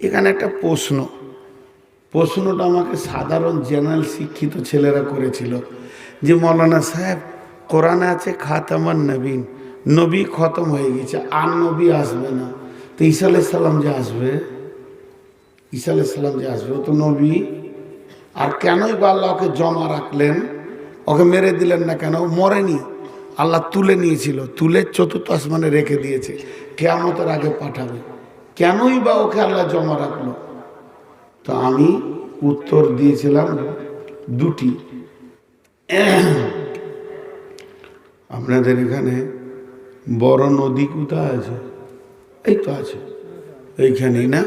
এখানে একটা প্রশ্ন। প্রশ্নটা আমাকে সাধারণ জেনারেল শিক্ষিত ছেলেরা করেছিল যে, মৌলানা সাহেব, কোরআনে আছে, খাতামান নবীন, নবী খতম হয়ে গেছে, আর নবী আসবে না। তো ঈসা আলাইসাল্লাম যে আসবে? ঈসা আলাইসাল্লাম যে আসবে? তো নবী। আর কেনই বা আল্লাহ ওকে জমা রাখলেন? ওকে মেরে দিলেন না কেন? মরেনি। আল্লাহ তুলে নিয়েছিল, তুলে চতুর্থ আসমানে রেখে দিয়েছে। কেয়ামতের আগে পাঠাবে। কেনই বা ওকে আল্লাহ জমা রাখল? তো আমি উত্তর দিয়েছিলাম দুটি। আপনাদের এখানে বড় নদী কোথায় আছে? এই তো আছে। এইখানেই না?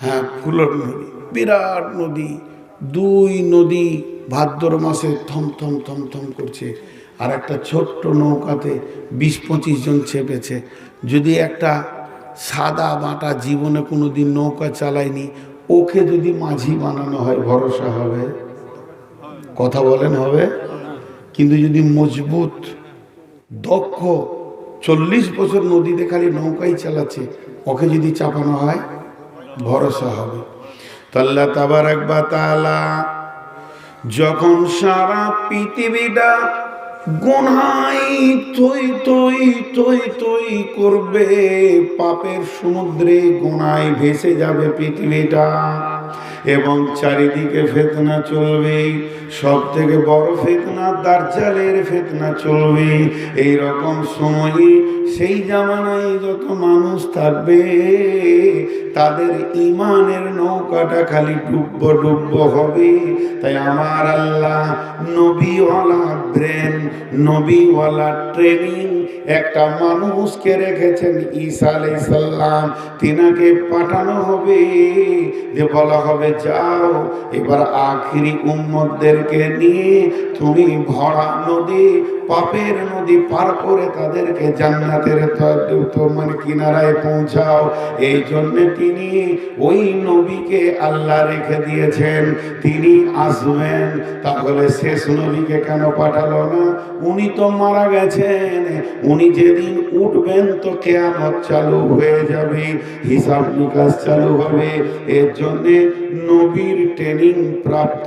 হ্যাঁ ফুলর নদী। বিরাট নদী। দুই নদী ভাদ্র মাসে থম থম থম থম করছে। আর একটা ছোট্ট নৌকাতে বিশ পঁচিশ জন চেপেছে যদি একটা সাদা বাটা জীবনে কোনো দিন নৌকা চালায়নি। ওকে যদি মাঝি বানানো হয়, ভরসা হবে? কথা বলেন, হবে? কিন্তু যদি মজবুত, দক্ষ, চল্লিশ বছর নদীতে খালি নৌকাই চালাচ্ছে, ওকে যদি চাপানো হয়, ভরসা হবে। তো আল্লাহ তাবার একবার তালা যখন সারা পৃথিবীটা গোনাই তৈ তৈ তৈ তৈ করবে পাপের সমুদ্রে গোনায় ভেসে যাবে পৃথিবীটা। এবং চারিদিকে ফেতনা চলবে সব থেকে বড় ফেতনা দার্জালের ফেতনা চলবে। এই রকম সময়ে, সেই জামানায় যত মানুষ থাকবে, তাদের ইমানের নৌকাটা খালি ডুব্ব ডুব্ব হবে। তাই আমার আল্লাহ নবীওয়ালা ব্রেন, নবীওয়ালা ট্রেনিং, একটা মানুষকে রেখেছেন ঈসা আলাইসাল্লাম তিনাকে পাঠানো হবে যে বলা হবে যাও। এবার আখিরি উম্মতদেরকে নিয়ে তুমি ভরা নদী, পাপের নদী পার করে তাদেরকে জান্নাতের মানে কিনারায় পৌঁছাও। এই জন্য তিনি ওই নবীকে আল্লাহ রেখে দিয়েছেন। তিনি আসবেন। তাহলে শেষ নবীকে কেন পাঠালো না? উনি তো মারা গেছেন। উনি যেদিন উঠবেন তো কেয়ামত চালু হয়ে যাবে। হিসাব নিকাশ চালু হবে। এর জন্যে নবীর ট্রেনিং প্রাপ্ত।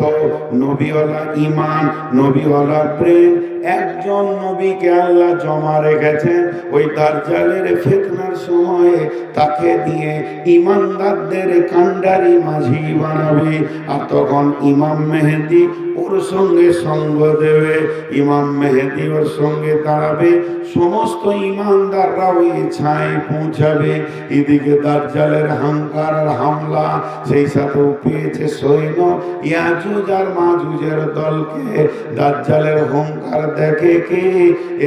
নবীওয়ালা ইমান নবীওয়ালা প্রেম একজন নবীকে আল্লাহ জমা রেখেছেন, ওই দার্জালের ফেতনার সময়ে তাকে দিয়ে ইমানদারদের কান্ডারি মাঝি বানাবে। আর তখন ইমাম মেহেদি ওর সঙ্গে সঙ্গ দেবে, ইমাম মেহেদি ওর সঙ্গে দাঁড়াবে, সমস্ত ইমানদাররা ওই ছায় পৌঁছাবে। এদিকে দার্জালের হাঙ্কার আর হামলা, সেই সাথেও পেয়েছে সৈন্য। ইয়াজুজ আর মাজুজের দলকে দার্জালের হুঙ্কার দেখে কে?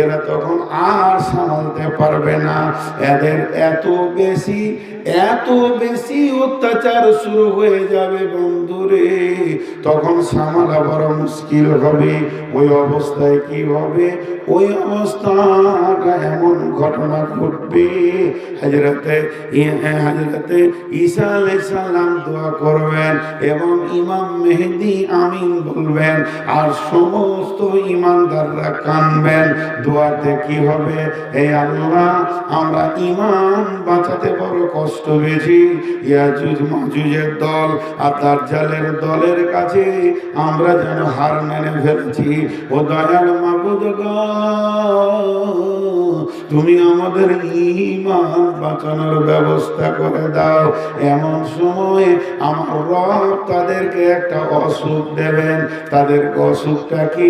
এরা তখন আর সামালতে পারবে না। এদের এত বেশি এত বেশি অত্যাচার শুরু হয়ে যাবে বন্ধুরে। তখন সামালা বড় মুশকিল হবে। ওই অবস্থায় কি হবে? ওই অবস্থাটা এমন ঘটনা ঘটবে। হাজরতে হাজরতে ঈসা আলাইসাল্লাম দোয়া করবেন এবং ইমাম মেহেদি আমিন বলবেন, আর সমস্ত ইমানদাররা কানবেন। দোয়াতে কি হবে? এই আল্লাহ, আমরা ইমান বাঁচাতে বড় কষ্ট পেয়েছি। ইয়াজুজ মাজুজের দল আর দার্জালের দলের কাছে আমরা যেন হার মেনে ফেলেছি। ও দয়াল মাবুদ তুমি আমাদের ইমান বাঁচানোর ব্যবস্থা করে দাও। এমন সময়ে আমার রব তাদেরকে একটা অসুখ দেবেন। তাদের অসুখটা কি?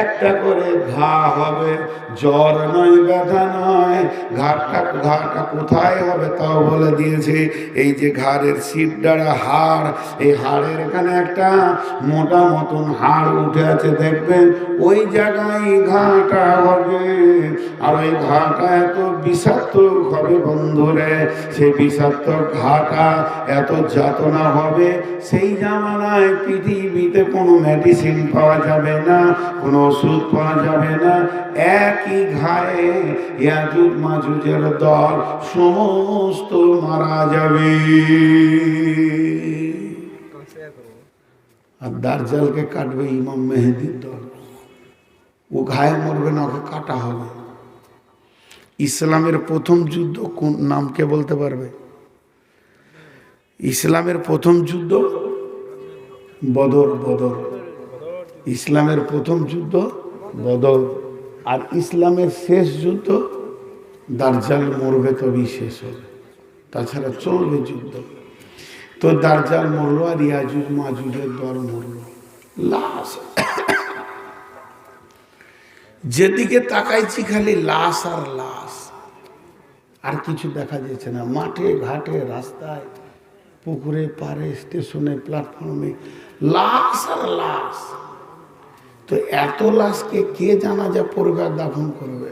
একটা করে ঘা হবে, জ্বর নয়, ব্যথা নয় ঘাটটা ঘাটা কোথায় হবে তাও বলে দিয়েছে। এই যে ঘাড়ের সিট দ্বারা হাড়, এই হাড়ের এখানে একটা মোটা মতন হাড় উঠে আছে, দেখবেন ওই জায়গায় ঘাটা হবে। আর ওই ঘাটা এত বিষাক্ত হবে বন্ধুরে, সেই বিষাক্ত ঘাটা এত যাতনা হবে, সেই জামানায় পৃথিবীতে কোনো মেডিসিন পাওয়া যাবে না, কোনো ওষুধ পাওয়া যাবে না। একই ঘায়ে ইয়াজুজ মাজুজের দল, সমস্ত মারা যাবে। আর দার্জালকে কাটবে ইমাম মেহেদির দল। ও ঘায়ে মরবে না, ওকে কাটা হবে। ইসলামের প্রথম যুদ্ধ কোন নাম কে বলতে পারবে? ইসলামের প্রথম যুদ্ধ? বদর বদর। ইসলামের প্রথম যুদ্ধ বদর আর ইসলামের শেষ যুদ্ধ দার্জাল মরবে তবেই শেষ হবে। তাছাড়া চলবে যুদ্ধ। তো দার্জাল মরলো আর ইয়াজুজ মাজুজের দল মরলো। লাশ। যেদিকে তাকাইছি খালি লাশ আর লাশ। আর কিছু দেখা যাচ্ছে না। মাঠে, ঘাটে, রাস্তায়, পুকুরে, পাড়ে, স্টেশনে, প্ল্যাটফর্মে লাশ আর লাশ। তো এত লাশকে কে জানা যা পড়বে আর দাফন করবে?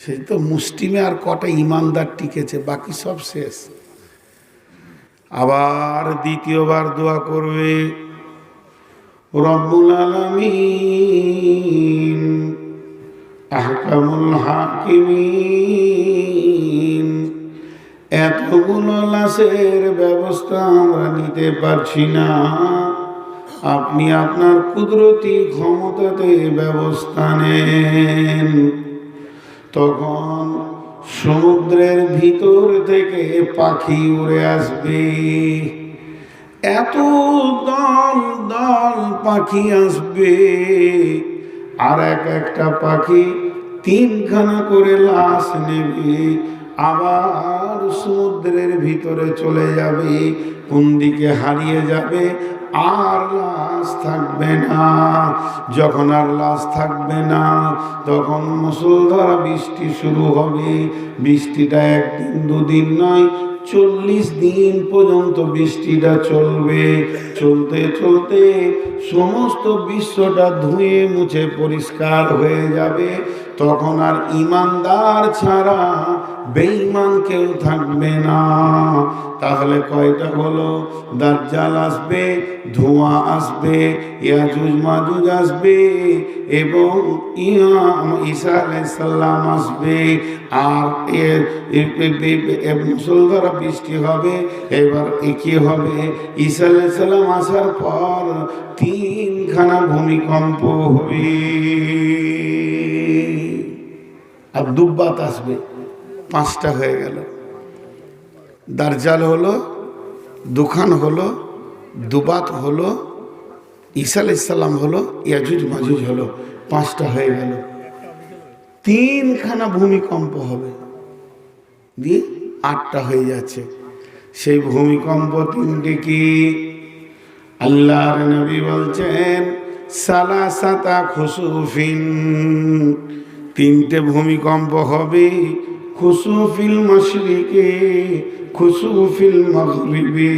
সেই তো মুষ্টিমে আর কটা ইমানদার টিকেছে, বাকি সব শেষ। আবার দ্বিতীয়বার দোয়া করবে, রব্বুল আলামিন, আহকামুল হাকিমিন, এতগুলো লাশের ব্যবস্থা আমরা নিতে পারছি না। আপনি আপনার কুদরতি ক্ষমতাতে ব্যবস্থা নেন। তখন সমুদ্রের ভিতর থেকে পাখি উড়ে আসবে। এত দল দল পাখি আসবে। আর এক একটা পাখি তিনখানা করে লাশ নেবে। আবার সমুদ্রের ভিতরে চলে যাবে, কোন দিকে হারিয়ে যাবে আর লাশ থাকবে না। যখন আর লাশ থাকবে না, তখন মুসলধারা বৃষ্টি শুরু হবে। বৃষ্টিটা একদিন দুদিন নয়, চল্লিশ দিন পর্যন্ত বৃষ্টিটা চলবে। চলতে চলতে সমস্ত বিশ্বটা ধুয়ে মুছে পরিষ্কার হয়ে যাবে। তখন আর ইমানদার ছাড়া বেঈমান কেউ থাকবে না। তাহলে কয়টা হলো? দাজ্জাল আসবে, ধোঁয়া আসবে, ইয়াজুজ মাজুজ আসবে এবং ইমাম ঈসা আলাইসাল্লাম আসবে। আর মুসলধারা বৃষ্টি হবে, এবার কি হবে? ঈসা আলাইসাল্লাম আসার পর তিনখানা ভূমিকম্প হবে। আর দুব্বাত আসবে। পাঁচটা হয়ে গেল। দার্জাল হলো, দুখান হলো, দুবাত হলো, ঈসা আলাইসাল্লাম হলো, ইয়াজুজ মাজুজ হলো, পাঁচটা হয়ে গেল। তিনখানা ভূমিকম্প হবে। দিয়ে আটটা হয়ে যাচ্ছে। সেই ভূমিকম্প তিনটি কি? আল্লাহর নবী বলছেন, সালাসাতা খুসুফিন। তিনটে ভূমিকম্প হবে খুসুফিল মশরিকে, খুসুফিল মগরিবি,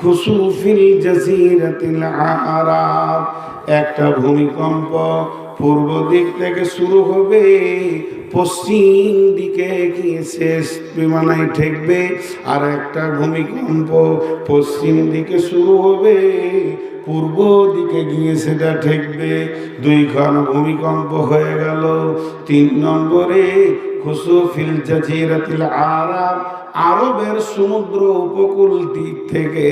খুসুফিল জাজিরাতিল আরাব। একটা ভূমিকম্প পূর্ব দিক থেকে শুরু হবে, পশ্চিম দিকে গিয়ে শেষ বিমানায় ঠেকবে, আর একটা ভূমিকম্প পশ্চিম দিকে শুরু হবে পূর্ব দিকে গিয়ে সেটা ঠেকবে। দুই খান ভূমিকম্প হয়ে গেল। তিন নম্বরে খুসুফিল জাজিরাতিল আরব আরবের সমুদ্র উপকূল দিক থেকে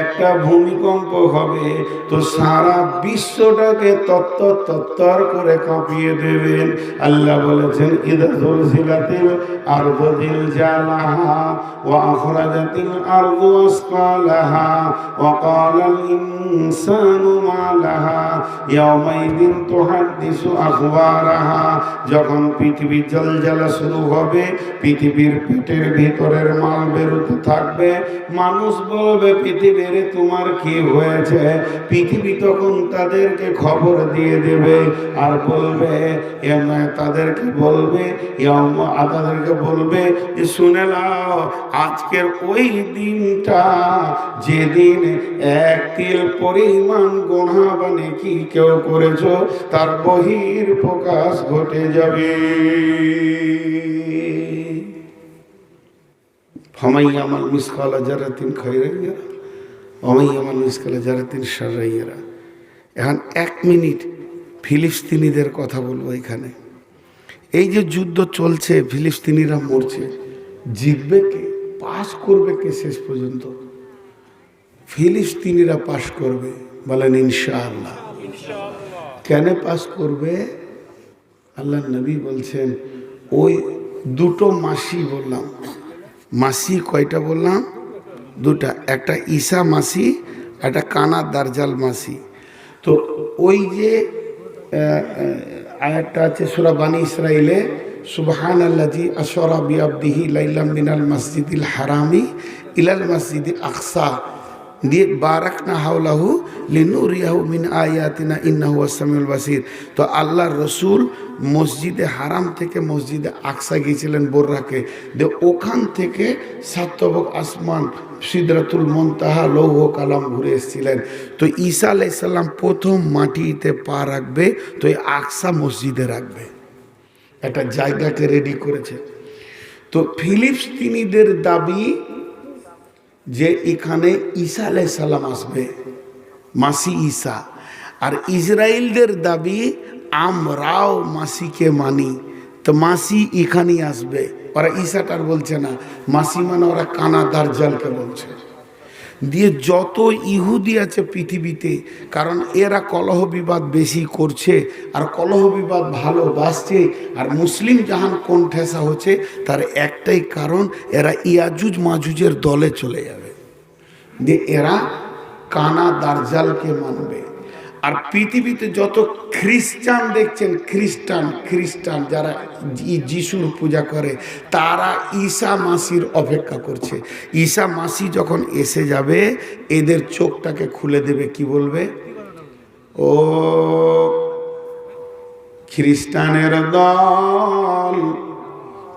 একটা ভূমিকম্প হবে, তো সারা বিশ্বটাকে তত্ত্ব তত্তর করে কাঁপিয়ে দেবেন। আল্লাহ বলেছেন ইদাজুল জিলাতিল আরদিল জালাহা ওয়া আখরাজাতিল আরদু ইনসানু মা লাহা ইয়াওমাইদিন তুহাদ্দিসু আখবারাহা যখন পৃথিবী জলজ্বালা শুরু হবে, পৃথিবীর পেটের ভিতরের মাল বেরোতে থাকবে। মানুষ বলবে, পৃথিবীর তোমার কি হয়েছে? পৃথিবী তখন তাদেরকে খবর দিয়ে দেবে আর বলবে তাদেরকে বলবে তাদেরকে বলবে যে শুনে নাও, আজকের ওই দিনটা যেদিন এক তিল পরিমাণ গোনা বা নেকি কেউ করেছ, তার বহির প্রকাশ ঘটে যাবে। আমার মিসকালা জারাতিন খাইরাইয়া অমাই আমার মিসকালা জারাতিন সারাইয়ারা এখন এক মিনিট ফিলিস্তিনিদের কথা বলব এখানে। এই যে যুদ্ধ চলছে, ফিলিস্তিনিরা মরছে, জিতবে কে পাশ করবে কে শেষ পর্যন্ত? ফিলিস্তিনিরা পাশ করবে, বলেন ইনশাআল্লাহ। কেন পাস করবে? আল্লাহ নবী বলছেন, ওই দুটো মাসি বললাম। মাসি কয়টা বললাম? দুটা। একটা ঈশা মাসি, একটা কানা দারজাল মাসি। তো ওই যে আয়াতটা আছে সুরা বানী ইসরাইলে সুবহান আল্লাজি আসরা বিআবদিহি লাইলাম মিনাল মসজিদিল হারামি ইলাল মসজিদিল আকসা। দিয়ে বারাকনা হাওলাহু লিনুরিয়াহু মিন আয়াতিনা ইন্নাহু আসামিউল বাসির। তো আল্লাহর রসুল মসজিদে হারাম থেকে মসজিদে আকসা গিয়েছিলেন বোর্রাকে। দিয়ে ওখান থেকে সাতবক আসমান সিদরাতুল মন্তাহা লৌহ কালাম ঘুরে এসেছিলেন। তো ঈসা আলাইসাল্লাম প্রথম মাটিতে পা রাখবে, তো এই আকসা মসজিদে রাখবে। একটা জায়গাকে রেডি করেছে। তো ফিলিপস্তিনিদের দাবি যে এখানে ঈসা আলাই সালাম আসবে, মাসি ঈসা। আর ইসরায়েলদের দাবি, আমরাও মাসিকে মানি। তো মাসি এখানেই আসবে। ওরা ঈশাটার বলছে না, মাসি মানে ওরা কানা দার্জালকে বলছে। দিয়ে যত ইহুদি আছে পৃথিবীতে, কারণ এরা কলহ বিবাদ বেশি করছে আর কলহ বিবাদ ভালোবাসছে আর মুসলিম জাহান কোন ঠেসা হচ্ছে, তার একটাই কারণ এরা ইয়াজুজ মাজুজের দলে চলে যাবে। দিয়ে এরা কানা দার্জালকে মানবে। আর পৃথিবীতে যত খ্রিস্টান দেখছেন, খ্রিস্টান খ্রিস্টান যারা যিশুর পূজা করে, তারা ঈসা মাসির অপেক্ষা করছে। ঈসা মাসি যখন এসে যাবে, এদের চোখটাকে খুলে দেবে, কি বলবে? ও খ্রিস্টানের দল,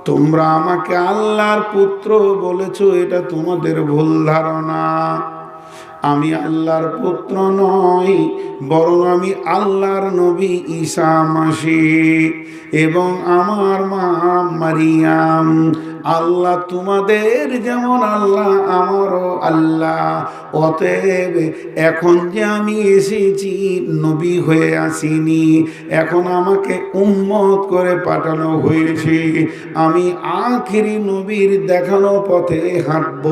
তোমরা আমাকে আল্লাহর পুত্র বলেছ, এটা তোমাদের ভুল ধারণা। আমি আল্লাহর পুত্র নই বরং আমি আল্লাহর নবী ঈসা মাসি এবং আমার মা মারিয়াম। আল্লাহ তোমাদের যেমন আল্লাহ, আমারও আল্লাহ। অতএব এখন যে আমি এসেছি, নবী হয়ে আসিনি, এখন আমাকে উম্মত করে পাঠানো হয়েছে। আমি আখিরি নবীর দেখানো পথে হাঁটব,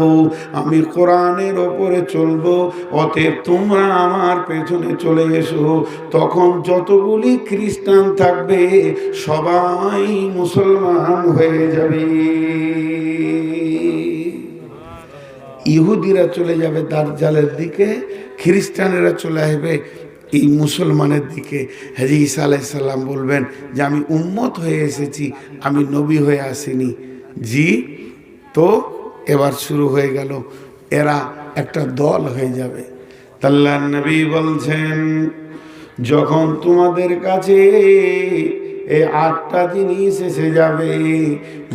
আমি কোরআনের ওপরে চলবো। অতএব তোমরা আমার পেছনে চলে এসো। তখন যতগুলি খ্রিস্টান থাকবে, সবাই মুসলমান হয়ে যাবে। ইহুদিরা চলে যাবে দার্জালের দিকে, খ্রিস্টানেরা চলে আসবে এই মুসলমানের দিকে। হাজি ঈসা আলাইসাল্লাম বলবেন যে, আমি উম্মত হয়ে এসেছি, আমি নবী হয়ে আসিনি। জি, তো এবার শুরু হয়ে গেল। এরা একটা দল হয়ে যাবে। তাল্লা নবী বলছেন, যখন তোমাদের কাছে এই আটটা জিনিস এসে যাবে।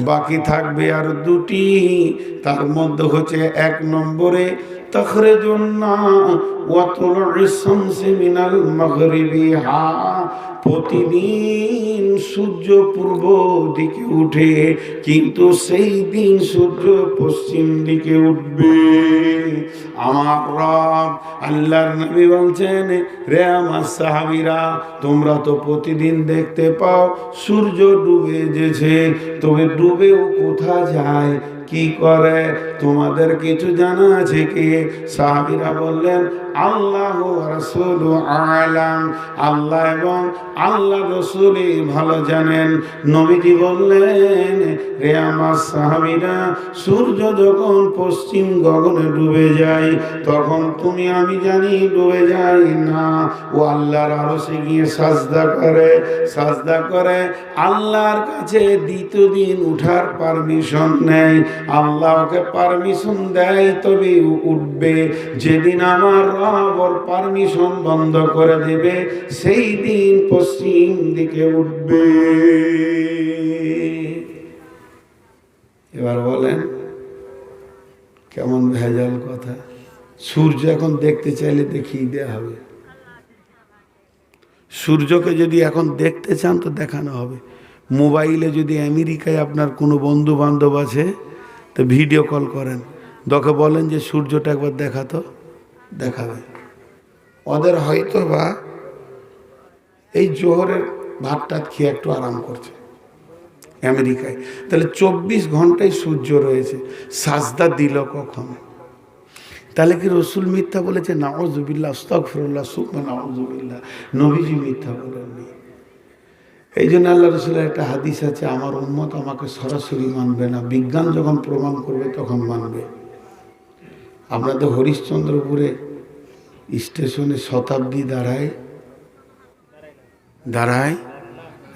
বাকি থাকবে আর দুটি। তার মধ্যে হচ্ছে এক নম্বরে, তখরেজন্না ওয়াতুল ইসমসি মিনাল মাগরিবিহা। প্রতিদিন সূর্য পূর্ব দিকে উঠে, কিন্তু সেই দিন সূর্য পশ্চিম দিকে উঠবে। আমার রব আল্লাহর নবী বলছেন, রে আমার সাহাবিরা, তোমরা তো প্রতিদিন দেখতে পাও সূর্য ডুবে যেছে তবে ডুবেও কোথা যায়? কি করে? তোমাদের কিছু জানা আছে কি? সাহাবিরা বললেন আল্লাহ রসুল আলাম। আল্লাহ এবং আল্লাহ রসুলই ভালো জানেন। নবীজি বললেন, রে আমার সাহাবিরা, সূর্য যখন পশ্চিম গগনে ডুবে যায়, তখন তুমি, আমি জানি, ডুবে যাই না। ও আল্লাহর আরও গিয়ে সাজদা করে সাজদা করে। আল্লাহর কাছে দ্বিতীয় দিন উঠার পারমিশন নেয় আল্লাহকে পারমিশন দেয় তবে উঠবে। যেদিন আমার রব ওর পারমিশন বন্ধ করে দেবে, সেই দিন পশ্চিম দিকে উঠবে। এবার বলেন, কেমন ভেজাল কথা। সূর্য এখন দেখতে চাইলে দেখিয়ে দেওয়া হবে। সূর্যকে যদি এখন দেখতে চান তো দেখানো হবে। মোবাইলে যদি আমেরিকায় আপনার কোনো বন্ধু বান্ধব আছে, তো ভিডিও কল করেন। দকে বলেন যে সূর্যটা একবার দেখাতো। দেখাবে। ওদের হয়তো বা এই জোহরের ভাত টাত খেয়ে একটু আরাম করছে আমেরিকায়। তাহলে চব্বিশ ঘন্টায় সূর্য রয়েছে, সাজদা দিল কখন? তাহলে কি রসুল মিথ্যা বলেছে? নাওজুবিল্লা আস্তফরুল্লাহ সুকমা নাওজুবিল্লাহ নবীজি মিথ্যা বলেননি। এই জন্য আল্লাহ রসুলের একটা হাদিস আছে, আমার উন্মত আমাকে সরাসরি মানবে না। বিজ্ঞান যখন প্রমাণ করবে, তখন মানবে। আপনাদের হরিশ্চন্দ্রপুরে স্টেশনে শতাব্দী দাঁড়ায় দাঁড়ায়,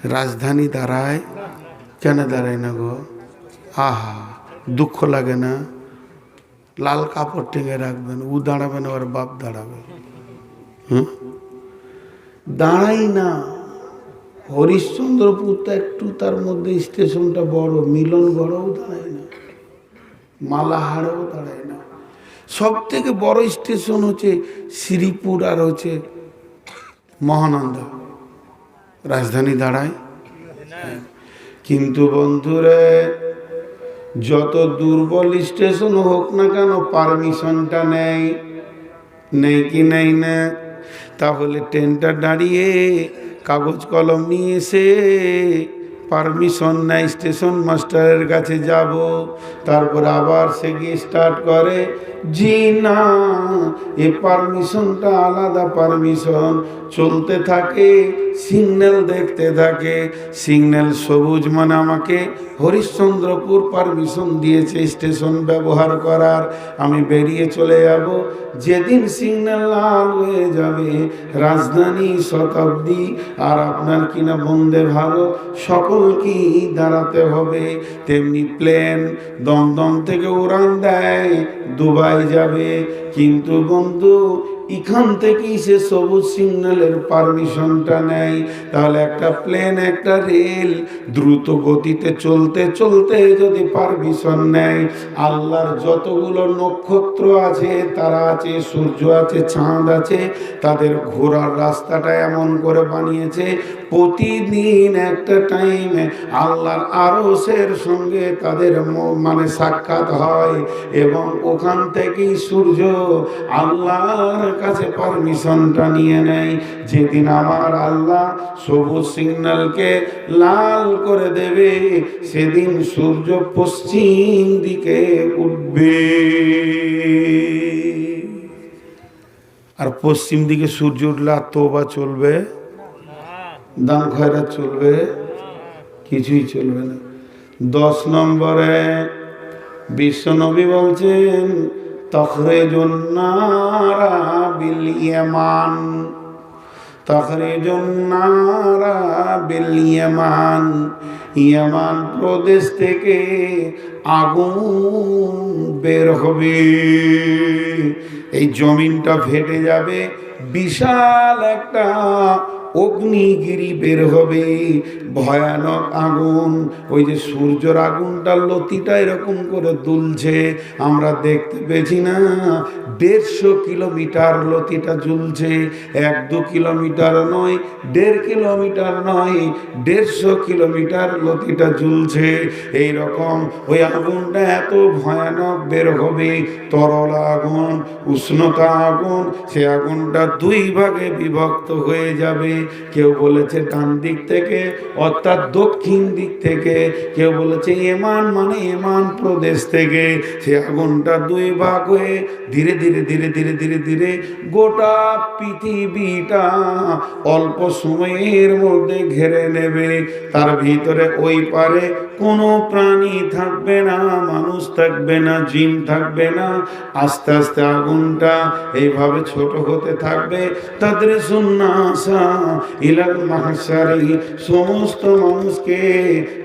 রাজধানী দাঁড়ায়, কেন দাঁড়ায় না গো? আহা, দুঃখ লাগে না। লাল কাপড় টেঙে রাখবেন ও দাঁড়াবে না, ওর বাপ দাঁড়াবে। হুম? দাঁড়াই না। হরিশ্চন্দ্রপুর তো একটু তার মধ্যে স্টেশনটা বড় মিলনগড়ও দাঁড়ায় না। মালাহারেও দাঁড়ায় না। সব থেকে বড় স্টেশন হচ্ছে শ্রীপুর আর হচ্ছে মহানন্দা। রাজধানী দাঁড়ায়। কিন্তু বন্ধুরে, যত দুর্বল স্টেশন হোক না কেন, পারমিশনটা নেই। নেই কি নেই না? তাহলে ট্রেনটা দাঁড়িয়ে কাগজ কলম নিয়ে এসে পারমিশন নেয় স্টেশন মাস্টারের কাছে যাব। তারপর আবার সে গিয়ে স্টার্ট করে, জি না, এ পারমিশনটা আলাদা পারমিশন, চলতে থাকে সিগন্যাল দেখতে থাকে। সিগন্যাল সবুজ মানে আমাকে হরিশ্চন্দ্রপুর পারমিশন দিয়েছে স্টেশন ব্যবহার করার। আমি বেরিয়ে চলে যাব। যেদিন সিগন্যাল লাল হয়ে যাবে, রাজধানী শতাব্দী, আর আপনার কিনা বন্দে ভারত সকলকেই দাঁড়াতে হবে? তেমনি প্লেন দমদম থেকে উড়ান দেয়, দুবাই যাবে। কিন্তু বন্ধু এখান থেকেই সে সবুজ সিগন্যালের পারমিশনটা নেয়। তাহলে একটা প্লেন, একটা রেল দ্রুত গতিতে চলতে চলতে যদি পারমিশন নেয়, আল্লাহর যতগুলো নক্ষত্র আছে, তারা আছে, সূর্য আছে, চাঁদ আছে, তাদের ঘোরার রাস্তাটা এমন করে বানিয়েছে প্রতিদিন একটা টাইমে আল্লাহর আরসের সঙ্গে তাদের মানে সাক্ষাৎ হয় এবং ওখান থেকেই সূর্য আল্লাহর কাছে পারমিশনটা নিয়ে নেয়। যেদিন আমার আল্লাহ সবুজ সিগন্যালকে লাল করে দেবে, সেদিন সূর্য পশ্চিম দিকে উঠবে। আর পশ্চিম দিকে সূর্য উঠলে আর তোবা চলবে? দান খয়রাত চলবে? কিছুই চলবে না। দশ নম্বরে বিশ্বনবী বলছেন তখরে জন্নারা তখরে জন্নারা ইয়ামান ইয়ামান প্রদেশ থেকে আগুন বের হবে। এই জমিনটা ফেটে যাবে, বিশাল একটা অগ্নিগিরি বের হবে। ভয়ানক আগুন। ওই যে সূর্যর আগুনটা লতিটা এরকম করে দুলছে, আমরা দেখতে পেয়েছি না। দেড়শো কিলোমিটার লতিটা ঝুলছে, এক দু কিলোমিটার নয়, দেড় কিলোমিটার নয়, দেড়শো কিলোমিটার লতিটা ঝুলছে। এই রকম ওই আগুনটা এত ভয়ানক বের হবে, তরল আগুন, উষ্ণতা আগুন, সে আগুনটা দুই ভাগে বিভক্ত হয়ে যাবে। কেউ বলেছে ডান দিক থেকে অর্থাৎ দক্ষিণ দিক থেকে কেউ বলেছে এমান মানে এমান প্রদেশ থেকে। সে আগুনটা দুই ভাগ হয়ে ধীরে ধীরে ধীরে ধীরে ধীরে ধীরে গোটা পৃথিবীটা অল্প সময়ের মধ্যে ঘেরে নেবে। তার ভিতরে ওই পারে কোনো প্রাণী থাকবে না, মানুষ থাকবে না, জিন থাকবে না। আস্তে আস্তে আগুনটা এইভাবে ছোট হতে থাকবে। তাদের সুন্নাসা ইলাক মাহসারি সমস্ত মানুষকে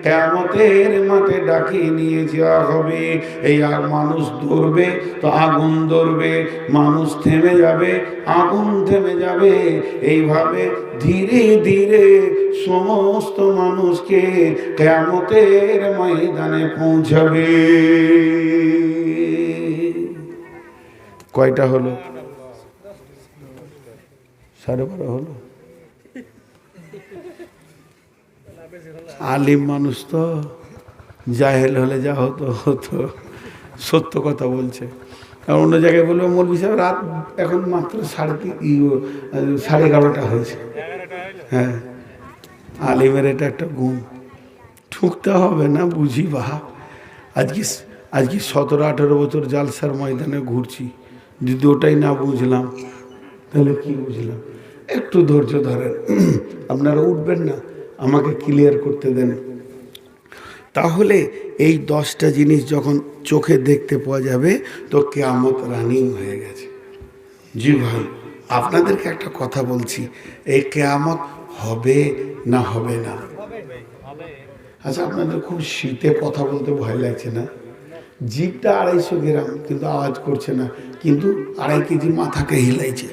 কেমতের মাঠে ডাকিয়ে নিয়ে যাওয়া হবে। এই আগ মানুষ ধরবে তো আগুন ধরবে, মানুষ থেমে যাবে, আগুন থেমে যাবে। এইভাবে ধীরে ধীরে সমস্ত মানুষকে কেমতের ময়দানে পৌঁছাবে। কয়টা হলো? সাড়ে বারো হলো? আলিম মানুষ তো জাহেল হলে যা হতো হতো। সত্য কথা বলছে। আর অন্য জায়গায় বলব মৌলবি সাহেব, রাত এখন মাত্র সাড়ে তিন সাড়ে এগারোটা হয়েছে। হ্যাঁ। আলিমের এটা একটা গুণ। ঠুকতে হবে না, বুঝি বা। আজকে আজকে সতেরো, আঠেরো বছর জালসার ময়দানে ঘুরছি। যদি ওটাই না বুঝলাম, তাহলে কি বুঝলাম? একটু ধৈর্য ধরেন। আপনারা উঠবেন না। আমাকে ক্লিয়ার করতে দেন। তাহলে এই দশটা জিনিস যখন চোখে দেখতে পাওয়া যাবে, তো কেয়ামত রানিং হয়ে গেছে। জি ভাই, আপনাদেরকে একটা কথা বলছি, এই কেয়ামত হবে না হবে না? আচ্ছা আপনাদের খুব শীতে কথা বলতে ভয় লাগছে না? জিপটা আড়াইশো গ্রাম, কিন্তু আওয়াজ করছে না, কিন্তু আড়াই কেজি মাথাকে হিলাইছে।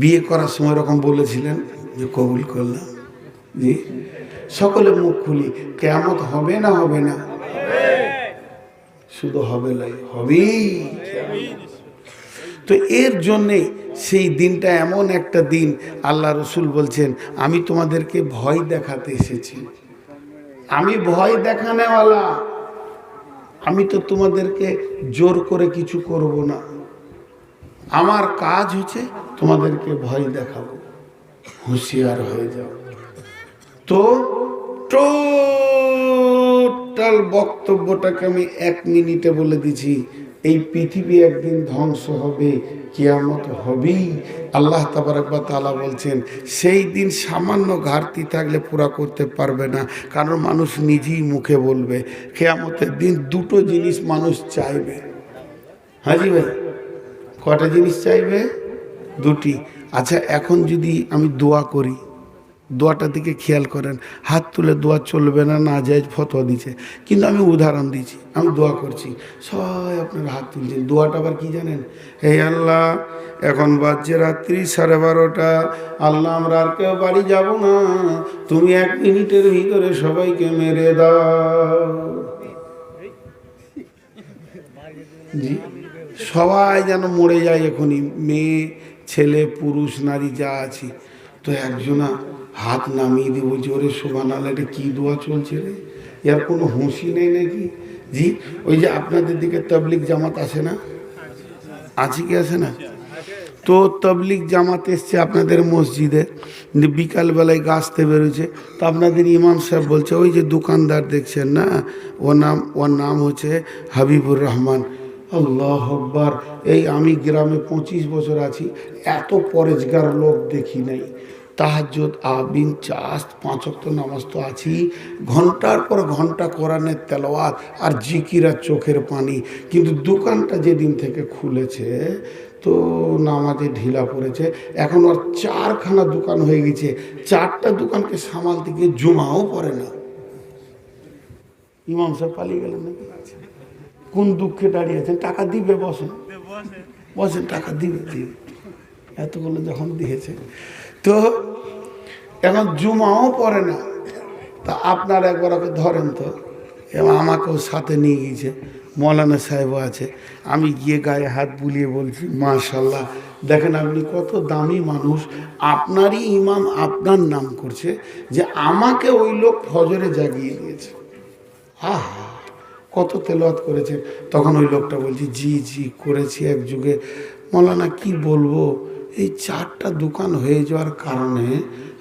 বিয়ে করার সময় এরকম বলেছিলেন যে কবুল করলাম। জি। সকলে মুখ খুলি কেমত হবে না হবে না? শুধু হবে লাই হবেই। তো এর জন্যে সেই দিনটা এমন একটা দিন, আল্লাহ রসুল বলছেন, আমি তোমাদেরকে ভয় দেখাতে এসেছি। আমি ভয় দেখানেওয়ালা। আমি তো তোমাদেরকে জোর করে কিছু করব না। আমার কাজ হচ্ছে তোমাদেরকে ভয় দেখাবো। হুঁশিয়ার হয়ে যাও। তো টোটাল বক্তব্যটাকে আমি এক মিনিটে বলে দিছি এই পৃথিবী একদিন ধ্বংস হবে, কিয়ামত হবেই। আল্লাহ তাবারকবা তালা বলছেন, সেই দিন সামান্য ঘাটতি থাকলে পুরা করতে পারবে না, কারণ মানুষ নিজেই মুখে বলবে, কেয়ামতের দিন দুটো জিনিস মানুষ চাইবে। হাজি ভাই কটা জিনিস চাইবে? দুটি। আচ্ছা এখন যদি আমি দোয়া করি, দোয়াটা দিকে খেয়াল করেন, হাত তুলে দোয়া চলবে না না যায়, ফতোয়া দিচ্ছে। কিন্তু আমি উদাহরণ দিচ্ছি, আমি দোয়া করছি। সবাই আপনার হাত তুলছেন দোয়াটা আবার কি জানেন? হে আল্লাহ, এখন বাজছে রাত্রি সাড়ে বারোটা। আল্লাহ, আমরা আর কেউ বাড়ি যাব না। তুমি এক মিনিটের ভিতরে সবাইকে মেরে দাও। জি। সবাই যেন মরে যায় এখনই। মেয়ে ছেলে, পুরুষ, নারী যা আছে, তো একজনা হাত নামিয়ে দিয়ে বলছে, ওরে শোভা, নাহলে এটা কী দোয়া চলছে রে? এর কোনো হুঁশি নেই নাকি? জি, ওই যে আপনাদের দিকে তবলিক জামাত আসে না? আছে কি আসে না? তো তবলিক জামাত এসছে আপনাদের মসজিদে বিকালবেলায় গাছতে বেরোচ্ছে, তো আপনাদের ইমাম সাহেব বলছে, ওই যে দোকানদার দেখছেন না? ওর নাম ওর নাম হচ্ছে হাবিবুর রহমান। আল্লাহ আকবার। এই আমি গ্রামে পঁচিশ বছর আছি, এত পরেজগার লোক দেখি নাই। তাহাজ্জুদ, আবিন চাষ পাঁচক তো নামাজ তো আছি। ঘণ্টার পর ঘণ্টা কোরআনের তেলাওয়াত আর জিকিরা চোখের পানি। কিন্তু দোকানটা যেদিন থেকে খুলেছে, তো নামাজে ঢিলা পড়েছে। এখন আর চারখানা দোকান হয়ে গেছে। চারটা দোকানকে সামাল গিয়ে জুমাও পড়ে না। ইমাম সাহেব পালিয়ে গেলেন নাকি? কোন দুঃখে দাঁড়িয়েছেন টাকা দিবে, বসেন। বসেন, টাকা দিবে দিবে। এতগুলো যখন দিয়েছে। তো এখন জুমাও পড়ে না। তা আপনার একবার ওকে ধরেন তো। এবং আমাকেও সাথে নিয়ে গিয়েছে। মৌলানা সাহেবও আছে। আমি গিয়ে গায়ে হাত বুলিয়ে বলছি মাশাল্লাহ দেখেন আপনি কত দামি মানুষ। আপনারই ইমাম আপনার নাম করছে যে আমাকে ওই লোক ফজরে জাগিয়ে দিয়েছে। আহা! কত তেলাওয়াত করেছে। তখন ওই লোকটা বলছি, জি জি, করেছি এক যুগে। মৌলানা, কি বলব? এই চারটা দোকান হয়ে যাওয়ার কারণে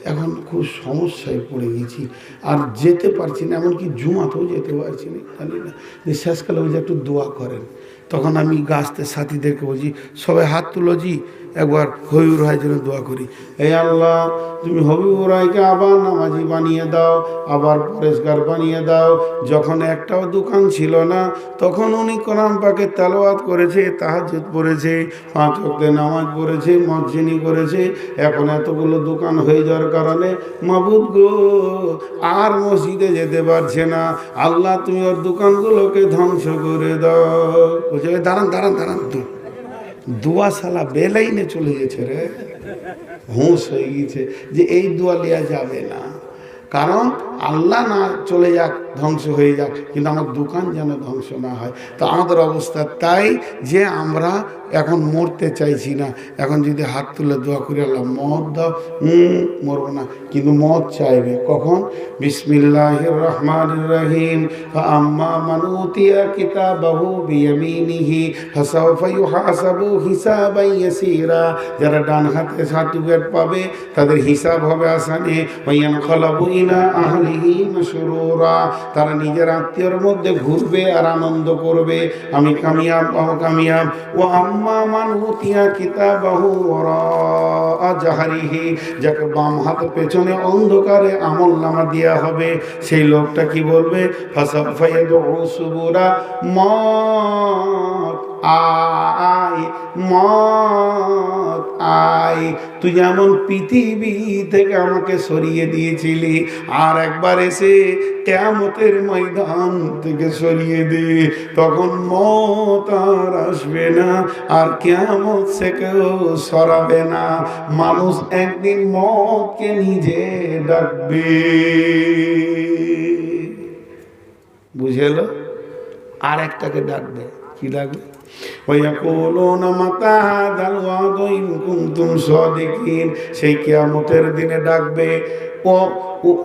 এখন খুব সমস্যায় পড়ে গেছি। আর যেতে পারছি না, এমনকি জুমাতেও যেতে পারছি না, জানি না। যে শেষকালে ওই যে একটু দোয়া করেন। তখন আমি গাছতে, সাথীদেরকে বলছি, সবাই হাত তুলো জি। একবার হবিবুর রায়ের জন্য দোয়া করি এই আল্লাহ তুমি হবিবুর রায়কে আবার নামাজি বানিয়ে দাও আবার পরেশগার বানিয়ে দাও যখন একটাও দোকান ছিল না তখন উনি কোরআন পাকে তেলাওয়াত করেছে তাহাজুদ পড়েছে পাঁচ অক্টে নামাজ পড়েছে মসজিনি করেছে এখন এতগুলো দোকান হয়ে যাওয়ার কারণে মাবুদ গো আর মসজিদে যেতে পারছে না আল্লাহ তুমি ওর দোকানগুলোকে ধ্বংস করে দাও বলছে দাঁড়ান দাঁড়ান দাঁড়ান তো দোয়া সালা বেলাইনে চলে গেছে রে। হুঁশ হয়ে গেছে যে এই দোয়া নেওয়া যাবে না। কারণ আল্লাহ না চলে যাক ধ্বংস হয়ে যাক, কিন্তু আমার দোকান যেন ধ্বংস না হয়। তো আমাদের অবস্থা তাই যে আমরা এখন মরতে চাইছি না। এখন যদি হাত তুলে দোয়া করে, আল্লাহ মদ দাও। মরবো না, কিন্তু মদ চাইবে। কখন? বিসমিল্লাহ রহমান রহিম। আম্মা মানুতিয়া কিতাবাহু বিয়ামিনিহি, ফাসাউফা ইউহাসাবু হিসাবান ইয়াসীরা। যারা ডান হাতে সার্টিফিকেট পাবে, তাদের হিসাব হবে আসানে। ওয়ায়ান খলাবু ইলা আহলিহি মাশরুরা। তারা নিজের আত্মীয়র মধ্যে ঘুরবে আর আনন্দ করবে। আমি কামিয়াব বাহু কামিয়াব। ও আম্মা মান উতিয়া কিতাবাহু জাহারিহি, যাকে বাম হাত পেছনে অন্ধকারে আমল নামা দেওয়া হবে। সেই লোকটা কি বলবে? ফাসাফাইয়া সুবুরা মত আয়, মত আয়। তুই যেমন পৃথিবী থেকে আমাকে সরিয়ে দিয়েছিলি, আর একবার এসে কেমতের ময়দান থেকে সরিয়ে দে। তখন মত আর আসবে না, আর কেমত সে কেউ সরাবে না। মানুষ একদিন মতকে নিজে ডাকবে। বুঝে এলো? আর একটাকে ডাকবে। কি ডাকবে? ويقولون متى هذا الوعد إن كنتم صادقين সেই কিয়ামতের দিনে ডাকবে ও ও-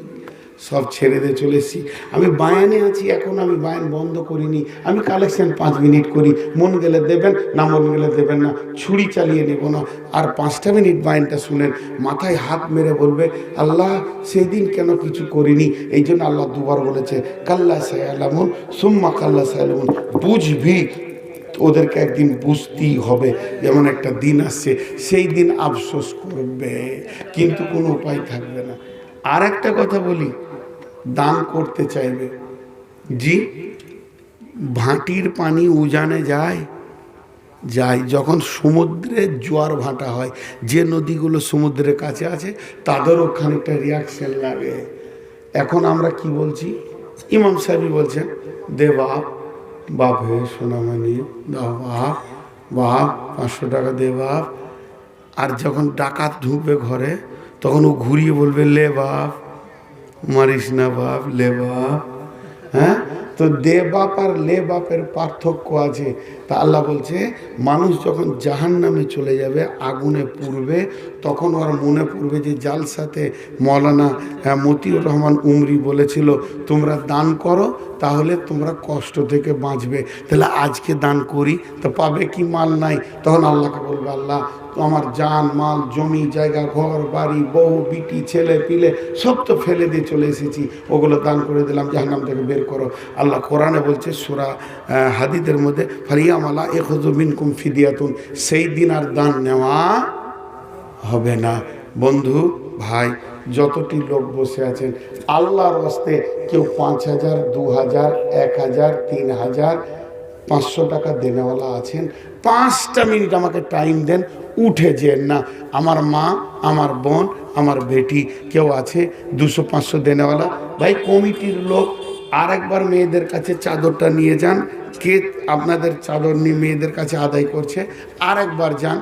সব ছেড়ে দিয়ে চলে এসেছি। আমি বায়ানে আছি, এখন আমি বায়ান বন্ধ করিনি। আমি কালেকশন পাঁচ মিনিট করি। মন গেলে দেবেন, না মন গেলে দেবেন না। ছুরি চালিয়ে নেব না। আর পাঁচটা মিনিট বায়ানটা শুনেন, মাথায় হাত মেরে বলবে, আল্লাহ সেই দিন কেন কিছু করিনি? এই জন্য আল্লাহ দুবার বলেছে, কাল্লা সায়ালামুন, সুম্মা কাল্লা সায়ালামুন। বুঝবি, ওদেরকে একদিন বুঝতেই হবে, যেমন একটা দিন আসছে, সেই দিন আফসোস করবে। কিন্তু কোনো উপায় থাকবে না। আর একটা কথা বলি দান করতে চাইবে। জি, ভাটির পানি উজানে যায় যায় যখন সমুদ্রে জোয়ার ভাটা হয়। যে নদীগুলো সমুদ্রের কাছে আছে, তাদেরও খানিকটা রিয়াকশন লাগে। এখন আমরা কি বলছি? ইমাম সাহেবই বলছেন, দে বাপ বাপ হে সোনামানি দাও বাপ বাপ, পাঁচশো টাকা দে বাপ। আর যখন ডাকাত ঢুকবে ঘরে, তখন ও ঘুরিয়ে বলবে, লে বাপ মারিস না বাপ লে বাপ। হ্যাঁ? তো দে বাপ আর লে বাপের পার্থক্য আছে। তা আল্লাহ বলছে মানুষ যখন জাহান নামে চলে যাবে আগুনে পুড়বে তখন ওর মনে পড়বে যে জাল সাথে মৌলানা হ্যাঁ, মতিউর রহমান উমরি বলেছিল তোমরা দান করো তাহলে তোমরা কষ্ট থেকে বাঁচবে। তাহলে আজকে দান করি তো পাবে কি মাল নাই? তখন আল্লাহকে বলবে আল্লাহ আমার জান, মাল, জমি, জায়গা, ঘর, বাড়ি, বউ, বিটি, ছেলে, পিলে, সব তো ফেলে দিয়ে চলে এসেছি। ওগুলো দান করে দিলাম, জাহান্নাম থেকে বের করো। আল্লাহ কোরআনে বলছে, সুরা হাদিদের মধ্যে ফারিয়ামালা এ মিনকুম ফিদিয়াতুন। সেই দিন আর দান নেওয়া হবে না। বন্ধু, ভাই, যতটি লোক বসে আছেন, আল্লাহর হস্তে কেউ পাঁচ হাজার, দু হাজার, এক হাজার, তিন হাজার, পাঁচশো টাকা দেনেওয়ালা আছেন। পাঁচটা মিনিট আমাকে টাইম দেন, উঠে যেন না, আমার মা, আমার বোন, আমার বেটি কেউ আছে, দুশো পাঁচশো দেনেওয়ালা। ভাই, কমিটির লোক আরেকবার মেয়েদের কাছে চাদরটা নিয়ে যান, কে আপনাদের চাদর নিয়ে মেয়েদের কাছে আদায় করছে, আরেকবার যান।